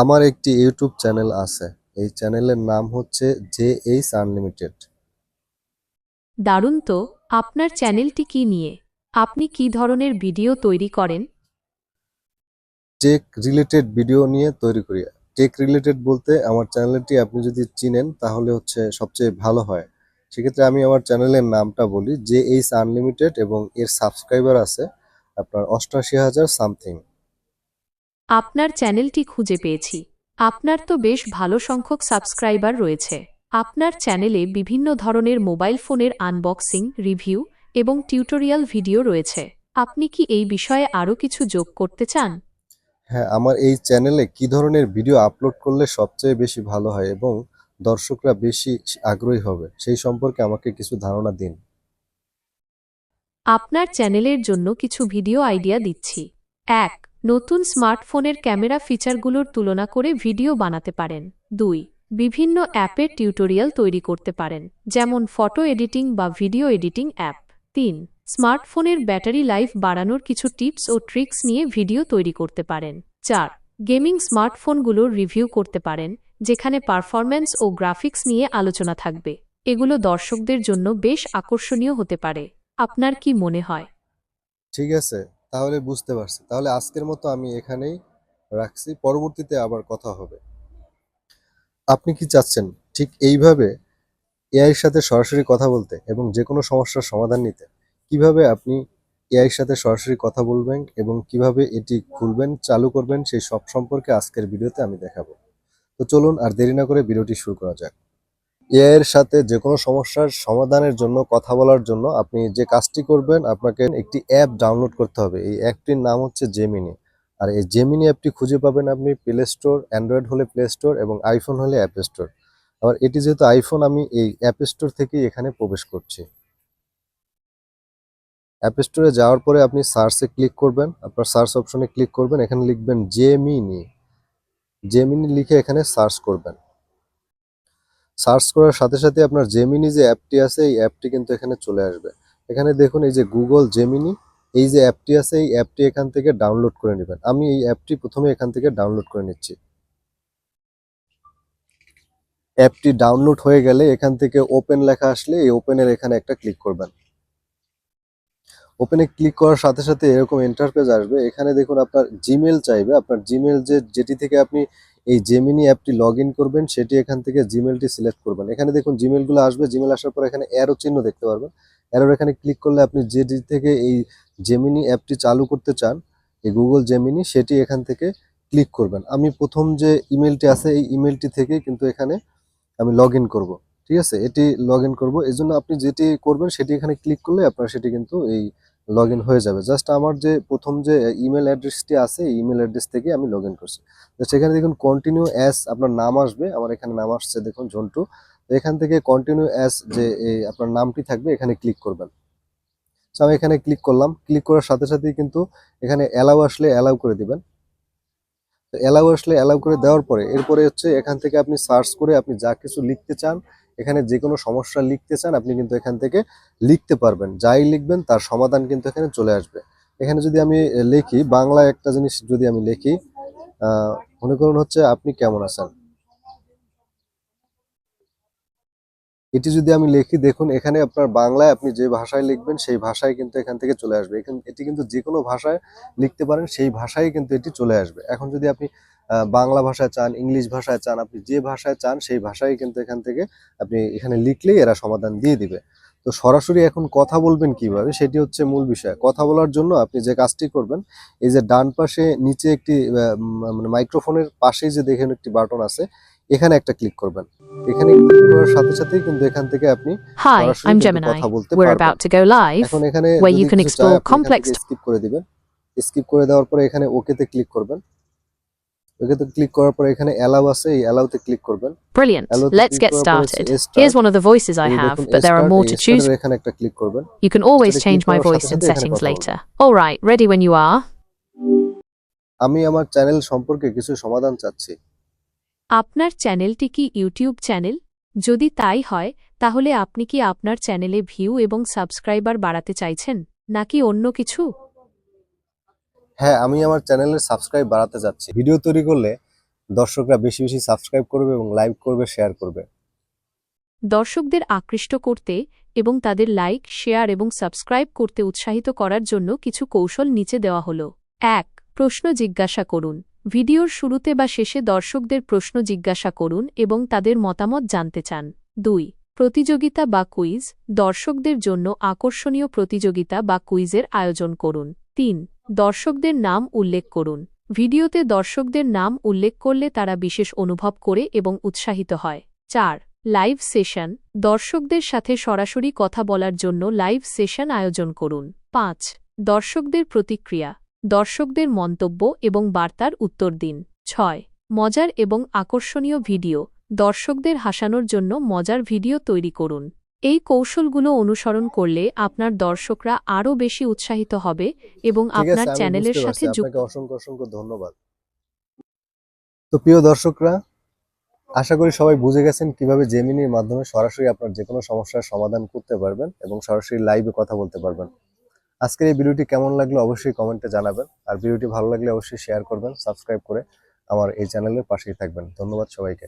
আমার একটি YouTube channel আছে। এই চ্যানেলের নাম হচ্ছে জে এইচ আনলিমিটেড। দারুণ তো আপনার চ্যানেলটি কি নিয়ে? আপনি কি ধরনের ভিডিও তৈরি করেন? টেক রিলেটেড ভিডিও নিয়ে তৈরি করি। টেক রিলেটেড বলতে আমার চ্যানেলটি আপনি যদি চিনেন তাহলে হচ্ছে সবচেয়ে ভালো হয়। সেক্ষেত্রে আমি আমার চ্যানেলের নামটা বলি জে এইচ আনলিমিটেড এবং এর সাবস্ক্রাইবার আছে আপনার অষ্টাশি হাজার সামথিং। আপনার চ্যানেলটি খুঁজে পেয়েছি। আপনার তো বেশ ভালো সংখ্যক সাবস্ক্রাইবার রয়েছে। আপনার চ্যানেলে বিভিন্ন ধরনের মোবাইল ফোনের আনবক্সিং রিভিউ এবং টিউটোরিয়াল ভিডিও রয়েছে। আপনি কি এই বিষয়ে আরও কিছু যোগ করতে চান? হ্যাঁ আমার এই চ্যানেলে কি ধরনের ভিডিও আপলোড করলে সবচেয়ে বেশি ভালো হয় এবং দর্শকরা বেশি আগ্রহী হবে সেই সম্পর্কে আমাকে কিছু ধারণা দিন। আপনার চ্যানেলের জন্য কিছু ভিডিও আইডিয়া দিচ্ছি। এক নতুন স্মার্টফোনের ক্যামেরা ফিচারগুলোর তুলনা করে ভিডিও বানাতে পারেন। দুই, বিভিন্ন অ্যাপের টিউটোরিয়াল তৈরি করতে পারেন, যেমন ফটো এডিটিং বা ভিডিও এডিটিং অ্যাপ। তিন, স্মার্টফোনের ব্যাটারি লাইফ বাড়ানোর কিছু টিপস ও ট্রিক্স নিয়ে ভিডিও তৈরি করতে পারেন। চার, গেমিং স্মার্টফোনগুলোর রিভিউ করতে পারেন, যেখানে পারফরম্যান্স ও গ্রাফিক্স নিয়ে আলোচনা থাকবে। এগুলো দর্শকদের জন্য বেশ আকর্ষণীয় হতে পারে। আপনার কি মনে হয়? ঠিক আছে। তাহলে বুঝতে পারছি। তাহলে আজকের মতো আমি এখানেই রাখছি। পরবর্তীতে আবার কথা হবে। আপনি কি চাচ্ছেন ঠিক এইভাবে এআইয়ের সাথে সরাসরি কথা বলতে এবং যে কোনো সমস্যার সমাধান নিতে? কীভাবে আপনি এআইয়ের সাথে সরাসরি কথা বলবেন এবং কীভাবে এটি খুলবেন, চালু করবেন, সেই সব সম্পর্কে আজকের ভিডিওতে আমি দেখাবো। তো চলুন আর দেরি না করে ভিডিওটি শুরু করা যাক। এর সাথে যে কোনো সমস্যার সমাধানের জন্য, কথা বলার জন্য আপনি যে কাজটি করবেন, আপনাকে একটি অ্যাপ ডাউনলোড করতে হবে। এই অ্যাপটির নাম হচ্ছে জেমিনি আর এই জেমিনি অ্যাপটি খুঁজে পাবেন আপনি প্লে স্টোর অ্যান্ড্রয়েড হলে প্লে স্টোর এবং আইফোন হলে অ্যাপ স্টোর আবার এটি যেহেতু আইফোন আমি এই অ্যাপ স্টোর থেকেই এখানে প্রবেশ করছি। অ্যাপ স্টোরে যাওয়ার পরে আপনি সার্চে ক্লিক করবেন। আপনার সার্চ অপশনে ক্লিক করবেন। এখানে লিখবেন জেমিনি জেমিনি লিখে এখানে সার্চ করবেন। সার্চ করার সাথে সাথে আপনার জেমিনি যে অ্যাপটি আছে, এই অ্যাপটি কিন্তু এখানে চলে আসবে। এখানে দেখুন এই যে গুগল জেমিনি এই যে অ্যাপটি আছে, এই অ্যাপটি এখান থেকে ডাউনলোড করে নেবেন। আমি এই অ্যাপটি প্রথমে এখান থেকে ডাউনলোড করে নিচ্ছি। অ্যাপটি ডাউনলোড হয়ে গেলে এখান থেকে ওপেন লেখা আসলে এই ওপেনের এখানে একটা ক্লিক করবেন। ওপেনে ক্লিক করার সাথে সাথে এরকম ইন্টারফেস আসবে। এখানে দেখুন আপনার জিমেল চাইবে। আপনার জিমেল যে, যেটি থেকে আপনি এই জেমিনি অ্যাপটি লগ করবেন, সেটি এখান থেকে জিমেলটি সিলেক্ট করবেন। এখানে দেখুন জিমেলগুলো আসবে। জিমেল আসার পর এখানে অ্যারো চিহ্ন দেখতে পারবেন। অ্যারোর এখানে ক্লিক করলে আপনি যেটি থেকে এই জেমিনি অ্যাপটি চালু করতে চান, এই গুগল জেমিনি সেটি এখান থেকে ক্লিক করবেন। আমি প্রথম যে ইমেলটি আছে, এই ইমেলটি থেকে কিন্তু এখানে আমি লগ ইন করব। ঠিক আছে? এটি লগ ইন করব। এই জন্য আপনি যেটি করবেন, সেটি এখানে ক্লিক করলে আপনার সেটি কিন্তু এই লগ হয়ে যাবে। জাস্ট আমার যে প্রথম যে ইমেল অ্যাড্রেসটি আছে, এই ইমেল অ্যাড্রেস থেকে আমি লগ ইন করছি। তো সেখানে দেখুন কন্টিনিউ অ্যাস আপনার নাম আসবে। আমার এখানে নাম আসছে, দেখুন, ঝন্টু। তো এখান থেকে কন্টিনিউ অ্যাস যে আপনার নামটি থাকবে, এখানে ক্লিক করবেন। তো আমি এখানে ক্লিক করলাম। ক্লিক করার সাথে সাথেই কিন্তু এখানে অ্যালাউ আসলে অ্যালাউ করে দিবেন। অ্যালাউ আসলে অ্যালাউ করে দেওয়ার পরে এরপরে হচ্ছে এখান থেকে আপনি সার্চ করে আপনি যা কিছু লিখতে চান, এখানে যে কোনো সমস্যা লিখতে চান, আপনি কিন্তু এখান থেকে লিখতে পারবেন। যাই লিখবেন, তার সমাধান কিন্তু এখানে চলে আসবে। এখানে যদি আমি লিখি বাংলা একটা জিনিস যদি আমি লিখি মনে করুন হচ্ছে আপনি কেমন আছেন? এটি যদি আমি লিখি, দেখুন, এখানে আপনার বাংলায় আপনি যে ভাষায় লিখবেন, সেই ভাষায় কিন্তু এখান থেকে চলে আসবে। এখানে, এটি কিন্তু যে কোনো ভাষায় লিখতে পারেন, সেই ভাষায় কিন্তু এটি চলে আসবে। এখন যদি আপনি বাংলা ভাষায় চান, ইংলিশ ভাষায় চান, আপনি যে ভাষায় চান, সেই ভাষায় কিন্তু এখান থেকে আপনি এখানে লিখলেই এরা সমাধান দিয়ে দিবে। তো সরাসরি এখন কথা বলবেন কীভাবে, সেটি হচ্ছে মূল বিষয়। কথা বলার জন্য আপনি যে কাজটি করবেন, এই যে ডান পাশে নিচে একটি মানে মাইক্রোফোনের পাশেই যে দেখেন একটি বাটন আছে এখানে একটা ক্লিক করবেন। এখানে সাথে সাথে কিন্তু এখান থেকে আপনি কথা বলতে পারবেন। এখন এখানে স্কিপ করে দিবেন। স্কিপ করে দেওয়ার পর এখানে ওকেতে ক্লিক করবেন। ওকেতে ক্লিক করার পর এখানে অ্যালাউ আছে এই অ্যালাউতে ক্লিক করবেন। এখানে একটা ক্লিক করবেন। You can always change my voice in settings later alright ready আমি আমার চ্যানেল সম্পর্কে কিছু সমাধান চাচ্ছি। আপনার চ্যানেলটি কি ইউটিউব চ্যানেল? যদি তাই হয় তাহলে আপনি কি আপনার চ্যানেলে ভিউ এবং সাবস্ক্রাইবার বাড়াতে চাইছেন নাকি অন্য কিছু? হ্যাঁ আমি আমার চ্যানেলের সাবস্ক্রাইব বাড়াতে যাচ্ছি। ভিডিও তৈরি করলে দর্শকরা বেশি বেশি সাবস্ক্রাইব করবে এবং লাইক করবে শেয়ার করবে। দর্শকদের আকৃষ্ট করতে এবং তাদের লাইক শেয়ার এবং সাবস্ক্রাইব করতে উৎসাহিত করার জন্য কিছু কৌশল নিচে দেওয়া হল। এক প্রশ্ন জিজ্ঞাসা করুন। ভিডিওর শুরুতে বা শেষে দর্শকদের প্রশ্ন জিজ্ঞাসা করুন এবং তাদের মতামত জানতে চান। দুই, প্রতিযোগিতা বা কুইজ, দর্শকদের জন্য আকর্ষণীয় প্রতিযোগিতা বা কুইজের আয়োজন করুন। তিন, দর্শকদের নাম উল্লেখ করুন। ভিডিওতে দর্শকদের নাম উল্লেখ করলে তারা বিশেষ অনুভব করে এবং উৎসাহিত হয়। চার, লাইভ সেশন, দর্শকদের সাথে সরাসরি কথা বলার জন্য লাইভ সেশন আয়োজন করুন। পাঁচ, দর্শকদের প্রতিক্রিয়া দর্শকদের মন্তব্য এবং বার্তার উত্তর দিন। ছয় মজার এবং আকর্ষণীয় ভিডিও। দর্শকদের হাসানোর জন্য মজার ভিডিও তৈরি করুন। এই কৌশলগুলো অনুসরণ করলে আপনার দর্শকরা আরও বেশি উৎসাহিত হবে এবং আপনার চ্যানেলের সাথে যুক্ত অসংখ্য অসংখ্য ধন্যবাদ। তো প্রিয় দর্শকরা আশা করি সবাই বুঝে গেছেন কীভাবে জেমিনির মাধ্যমে সরাসরি আপনার যে কোনো সমস্যার সমাধান করতে পারবেন এবং সরাসরি লাইভে কথা বলতে পারবেন। আজকের এই ভিডিওটি কেমন লাগল অবশ্যই কমেন্টে জানাবেন। আর ভিডিওটি ভালো লাগলে অবশ্যই শেয়ার করবেন সাবস্ক্রাইব করে আমার এই চ্যানেলের পাশেই থাকবেন। ধন্যবাদ সবাইকে।